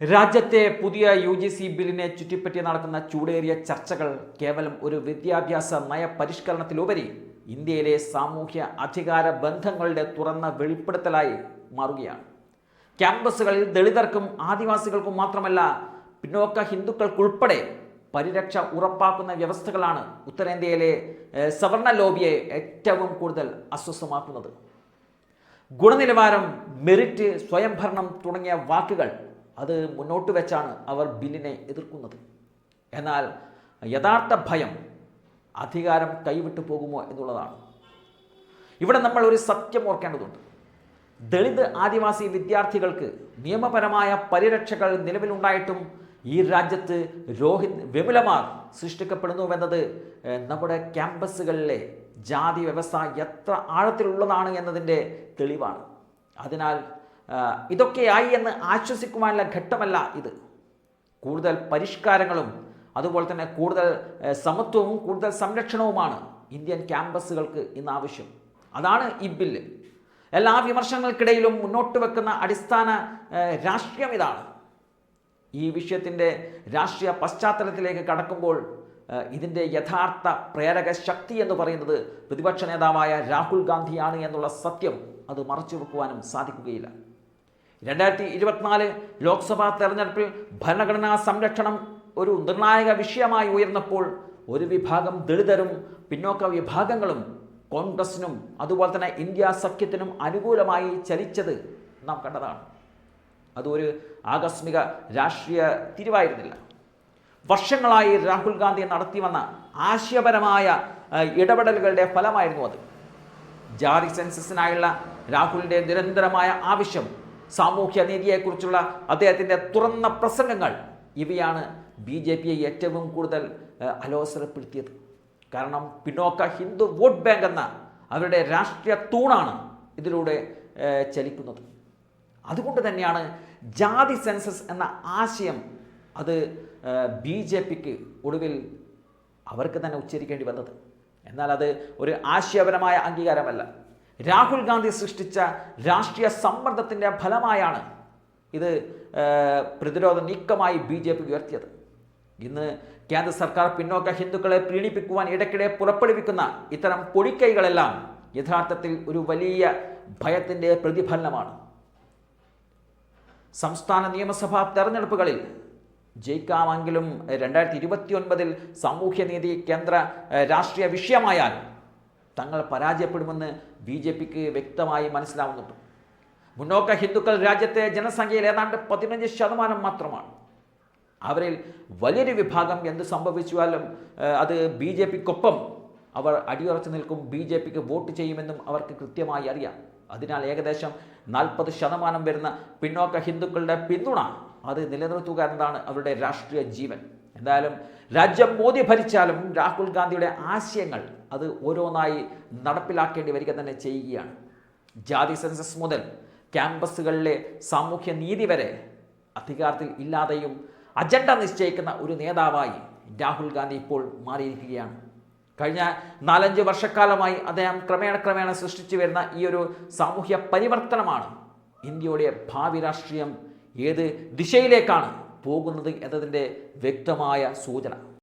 രാജ്യത്തെ പുതിയ U G C ബില്ലിനെ ചുറ്റിപ്പറ്റി നടക്കുന്ന ചൂടേറിയ ചർച്ചകൾ കേവലം ഒരു വിദ്യാഭ്യാസ നയപരിഷ്കരണത്തിലുപരി ഇന്ത്യയിലെ സാമൂഹ്യ അധികാര ബന്ധങ്ങളുടെ തുറന്ന വെളിപ്പെടുത്തലായി മാറുകയാണ്. ക്യാമ്പസുകളിൽ ദളിതർക്കും ആദിവാസികൾക്കും മാത്രമല്ല പിന്നോക്ക ഹിന്ദുക്കൾക്കുൾപ്പെടെ പരിരക്ഷ ഉറപ്പാക്കുന്ന വ്യവസ്ഥകളാണ് ഉത്തരേന്ത്യയിലെ സവർണ ലോബിയെ ഏറ്റവും കൂടുതൽ അസ്വസ്ഥമാക്കുന്നത്. ഗുണനിലവാരം മെറിറ്റ് സ്വയംഭരണം തുടങ്ങിയ വാക്കുകൾ അത് മുന്നോട്ട് വെച്ചാണ് അവർ ബില്ലിനെ എതിർക്കുന്നത്. എന്നാൽ യഥാർത്ഥ ഭയം അധികാരം കൈവിട്ടു പോകുമോ എന്നുള്ളതാണ്. ഇവിടെ നമ്മൾ ഒരു സത്യം ഓർക്കേണ്ടതുണ്ട്. ദളിത് ആദിവാസി വിദ്യാർത്ഥികൾക്ക് നിയമപരമായ പരിരക്ഷകൾ നിലവിലുണ്ടായിട്ടും ഈ രാജ്യത്ത് രോഹിത് വിപുലമാർ സൃഷ്ടിക്കപ്പെടുന്നുവെന്നത് നമ്മുടെ ക്യാമ്പസുകളിലെ ജാതി വ്യവസ്ഥ എത്ര ആഴത്തിലുള്ളതാണ് എന്നതിന്റെ തെളിവാണ്. അതിനാൽ ഇതൊക്കെയായി എന്ന് ആശ്വസിക്കുവാനുള്ള ഘട്ടമല്ല ഇത്. കൂടുതൽ പരിഷ്കാരങ്ങളും അതുപോലെ തന്നെ കൂടുതൽ സമത്വവും കൂടുതൽ സംരക്ഷണവുമാണ് ഇന്ത്യൻ ക്യാമ്പസുകൾക്ക് ഇന്ന് ആവശ്യം. അതാണ് ഈ ബില്ല്. എല്ലാ വിമർശനങ്ങൾക്കിടയിലും മുന്നോട്ട് വെക്കുന്ന അടിസ്ഥാന രാഷ്ട്രീയം ഇതാണ്. ഈ വിഷയത്തിന്റെ രാഷ്ട്രീയ പശ്ചാത്തലത്തിലേക്ക് കടക്കുമ്പോൾ ഇതിന്റെ യഥാർത്ഥ പ്രേരക ശക്തി എന്ന് പറയുന്നത് പ്രതിപക്ഷ നേതാവായ രാഹുൽ ഗാന്ധിയാണ് എന്നുള്ള സത്യം അത് മറച്ചു വെക്കുവാനും സാധിക്കുകയില്ല. രണ്ടായിരത്തി ഇരുപത്തിനാല് ലോക്സഭാ തെരഞ്ഞെടുപ്പിൽ ഭരണഘടനാ സംരക്ഷണം ഒരു നിർണായക വിഷയമായി ഉയർന്നപ്പോൾ ഒരു വിഭാഗം ദളിതരും പിന്നോക്ക വിഭാഗങ്ങളും കോൺഗ്രസിനും അതുപോലെ തന്നെ ഇന്ത്യ സഖ്യത്തിനും അനുകൂലമായി ചലിച്ചത് നാം കണ്ടതാണ്. അതൊരു ആകസ്മിക രാഷ്ട്രീയ തിരിവായിരുന്നില്ല. വർഷങ്ങളായി രാഹുൽ ഗാന്ധി നടത്തി വന്ന ആശയപരമായ ഇടപെടലുകളുടെ ഫലമായിരുന്നു അത്. ജാതി സെൻസസിനായുള്ള രാഹുലിന്റെ നിരന്തരമായ ആവശ്യം സാമൂഹ്യ നീതിയെക്കുറിച്ചുള്ള അദ്ദേഹത്തിന്റെ തുറന്ന പ്രസംഗങ്ങൾ ഇവയാണ് ബി ജെ പിയെ ഏറ്റവും കൂടുതൽ അലോസരപ്പെടുത്തിയത്. കാരണം പിന്നോക്ക ഹിന്ദു വോട്ട് ബാങ്ക് എന്ന അവരുടെ രാഷ്ട്രീയ തൂണാണ് ഇതിലൂടെ ചലിക്കുന്നത്. അതുകൊണ്ട് തന്നെയാണ് ജാതി സെൻസസ് എന്ന ആശയം അത് ബി ജെ പിക്ക് ഒടുവിൽ അവർക്ക് തന്നെ ഉച്ചരിക്കേണ്ടി വന്നത്. എന്നാൽ അത് ഒരു ആശയപരമായ അംഗീകാരമല്ല. രാഹുൽ ഗാന്ധി സൃഷ്ടിച്ച രാഷ്ട്രീയ സമ്മർദ്ദത്തിന്റെ ഫലമായാണ് ഇത് പ്രതിരോധ നീക്കമായി ബി ജെ പി ഉയർത്തിയത്. ഇന്ന് കേന്ദ്ര സർക്കാർ പിന്നോക്ക ഹിന്ദുക്കളെ പ്രീണിപ്പിക്കുവാൻ ഇടയ്ക്കിടെ പുറപ്പെടുവിക്കുന്ന ഇത്തരം പൊടിക്കൈകളെല്ലാം യഥാർത്ഥത്തിൽ ഒരു വലിയ ഭയത്തിന്റെ പ്രതിഫലനമാണ്. സംസ്ഥാന നിയമസഭാ തെരഞ്ഞെടുപ്പുകളിൽ ജയിക്കാമെങ്കിലും രണ്ടായിരത്തി ഇരുപത്തി ഒൻപതിൽ സാമൂഹ്യനീതി കേന്ദ്ര രാഷ്ട്രീയ വിഷയമായാൽ തങ്ങൾ പരാജയപ്പെടുമെന്ന് ബി ജെ പിക്ക് വ്യക്തമായി മനസ്സിലാവുന്നുണ്ട്. മുന്നോക്ക ഹിന്ദുക്കൾ രാജ്യത്തെ ജനസംഖ്യയിൽ ഏതാണ്ട് പതിനഞ്ച് ശതമാനം മാത്രമാണ്. അവരിൽ വലിയൊരു വിഭാഗം എന്ത് സംഭവിച്ചാലും അത് ബി ജെ പിക്കൊപ്പം അവർ അടിയുറച്ചു നിൽക്കും ബി ജെ പിക്ക് വോട്ട് ചെയ്യുമെന്നും അവർക്ക് കൃത്യമായി അറിയാം. അതിനാൽ ഏകദേശം നാൽപ്പത് ശതമാനം വരുന്ന പിന്നോക്ക ഹിന്ദുക്കളുടെ പിന്തുണ അത് നിലനിർത്തുക എന്നതാണ് അവരുടെ രാഷ്ട്രീയ ജീവൻ. എന്തായാലും രാജ്യം മോദി ഭരിച്ചാലും രാഹുൽ ഗാന്ധിയുടെ ആശയങ്ങൾ അത് ഓരോന്നായി നടപ്പിലാക്കേണ്ടി വരിക തന്നെ ചെയ്യുകയാണ്. ജാതി സെൻസസ് മുതൽ ക്യാമ്പസുകളിലെ സാമൂഹ്യ നീതി വരെ അധികാരത്തിൽ ഇല്ലാതെയും അജണ്ട നിശ്ചയിക്കുന്ന ഒരു നേതാവായി രാഹുൽ ഗാന്ധി ഇപ്പോൾ മാറിയിരിക്കുകയാണ്. കഴിഞ്ഞ നാലഞ്ച് വർഷക്കാലമായി അദ്ദേഹം ക്രമേണ ക്രമേണ സൃഷ്ടിച്ചു വരുന്ന ഈ ഒരു സാമൂഹ്യ പരിവർത്തനമാണ് ഇന്ത്യയുടെ ഭാവി രാഷ്ട്രീയം ഏത് ദിശയിലേക്കാണ് പോകുന്നത് എന്നതിന്റെ വ്യക്തമായ സൂചന.